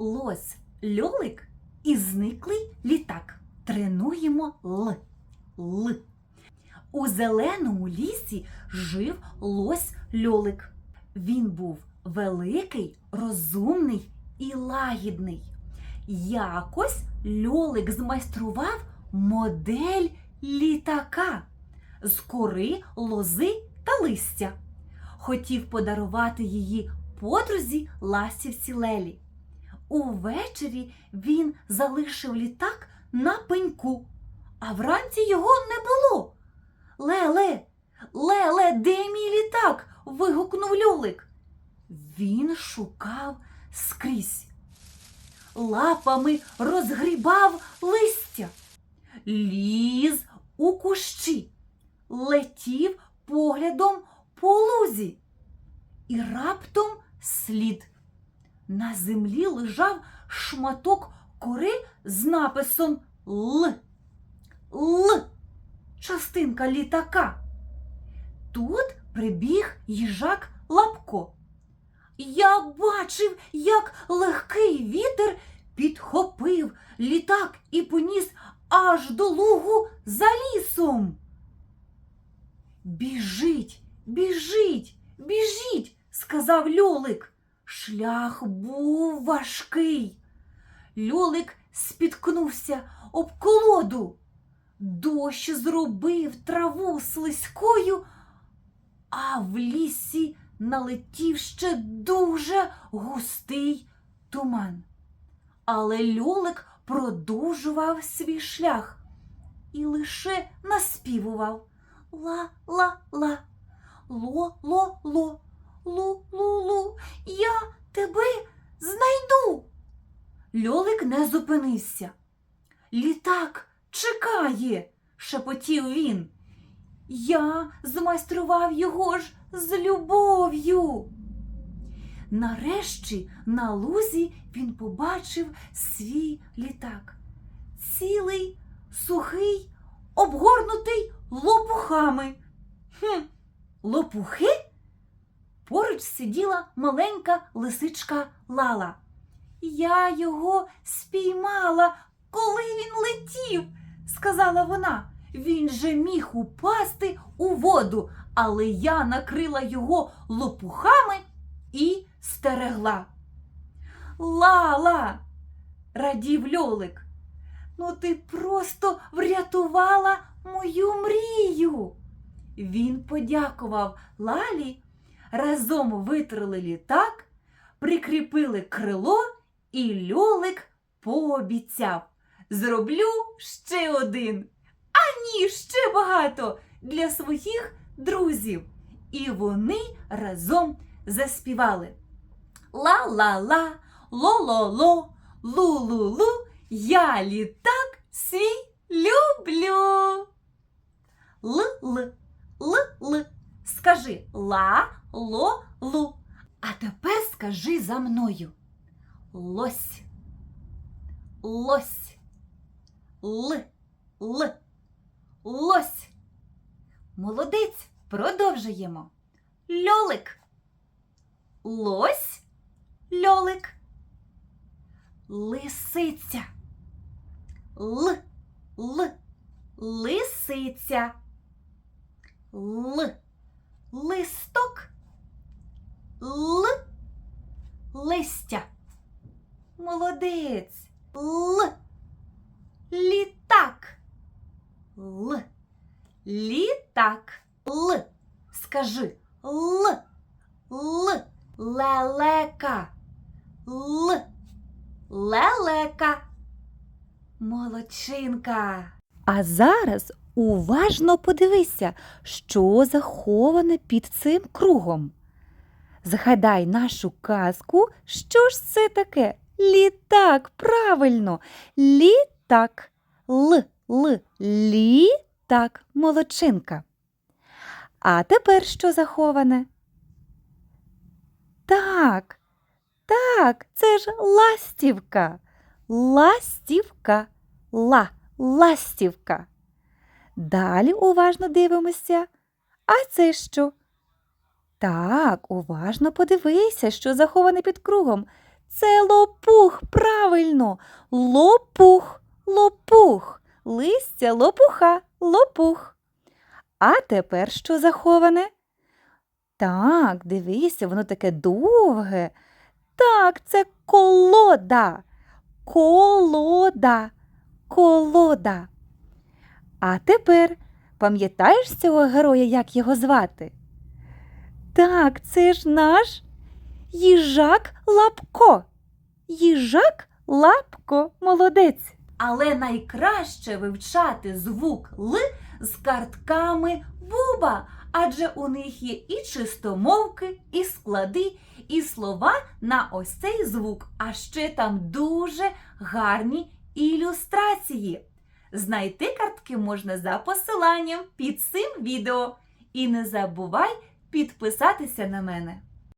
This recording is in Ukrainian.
лось, льолик і зниклий літак. Тренуємо Л. Л. У зеленому лісі жив лось льолик. Він був великий, розумний і лагідний. Якось льолик змайстрував модель літака з кори, лози та листя. Хотів подарувати її подрузі ластівці Лелі. Увечері він залишив літак на пеньку, а вранці його не було. Леле, леле, де мій літак? вигукнув льолик. Він шукав скрізь. Лапами розгрібав листя, ліз у кущі, летів поглядом по лузі. І раптом слід. На землі лежав шматок кори з написом Л. Л. Частинка літака. Тут прибіг їжак Лапко. Я бачив, як легкий вітер підхопив літак і поніс аж до лугу за лісом. Біжить, біжить, біжіть, сказав льолик. Шлях був важкий. Льолик спіткнувся об колоду. Дощ зробив траву слизькою, а в лісі налетів ще дуже густий туман. Але льолик продовжував свій шлях і лише наспівував ла-ла-ла, ло-ло-ло, лу-лу-лу, я тебе знайду. Льолик не зупинився. Літак чекає, шепотів він. Я змайстрував його ж з любов'ю. Нарешті на лузі він побачив свій літак. Цілий, сухий, обгорнутий лопухами. Хм, лопухи? Сиділа маленька лисичка Лала. Я його спіймала, коли він летів, сказала вона. Він же міг упасти у воду, але я накрила його лопухами і стерегла. Лала, радів льолик. Ну ти просто врятувала мою мрію. Він подякував Лалі, разом витрили літак, прикріпили крило, і льолик пообіцяв. Зроблю ще один. А ні, ще багато для своїх друзів. І вони разом заспівали. Ла-ла-ла, ло-ло-ло, лу-лу-лу, я літак свій люблю. Л-л, л-л. Скажи ла-ло-лу. А тепер скажи за мною. Лось. Лось. Л. Л. Лось. Молодець. Продовжуємо. Льолик. Лось. Льолик. Лисиця. Л. Л. Лисиця. Л. Листок. Л. Листя. Молодець. Л. Літак. Л. Літак. Л. Скажи Л. Л. Лелека. Л. Лелека. Молодчинка. А зараз уважно подивися, що заховане під цим кругом. Згадай нашу казку, що ж це таке? Літак, правильно, літак. Л, л, літак, молодчинка. А тепер що заховане? Так, так, це ж ластівка. Ластівка, ла, ластівка. Далі уважно дивимося. А це що? Так, уважно подивися, що заховане під кругом. Це лопух, Правильно, лопух, лопух, листя лопуха, лопух. А тепер що заховане? Так, дивися, воно таке довге. Так, це колода. Колода. Колода. А тепер пам'ятаєш цього героя, як його звати? Так, це ж наш їжак Лапко. Їжак Лапко, молодець. Але найкраще вивчати звук Л з картками Буба, адже у них є і чистомовки, і склади, і слова на ось цей звук, а ще там дуже гарні ілюстрації. Знайти картки можна за посиланням під цим відео. І не забувай підписатися на мене.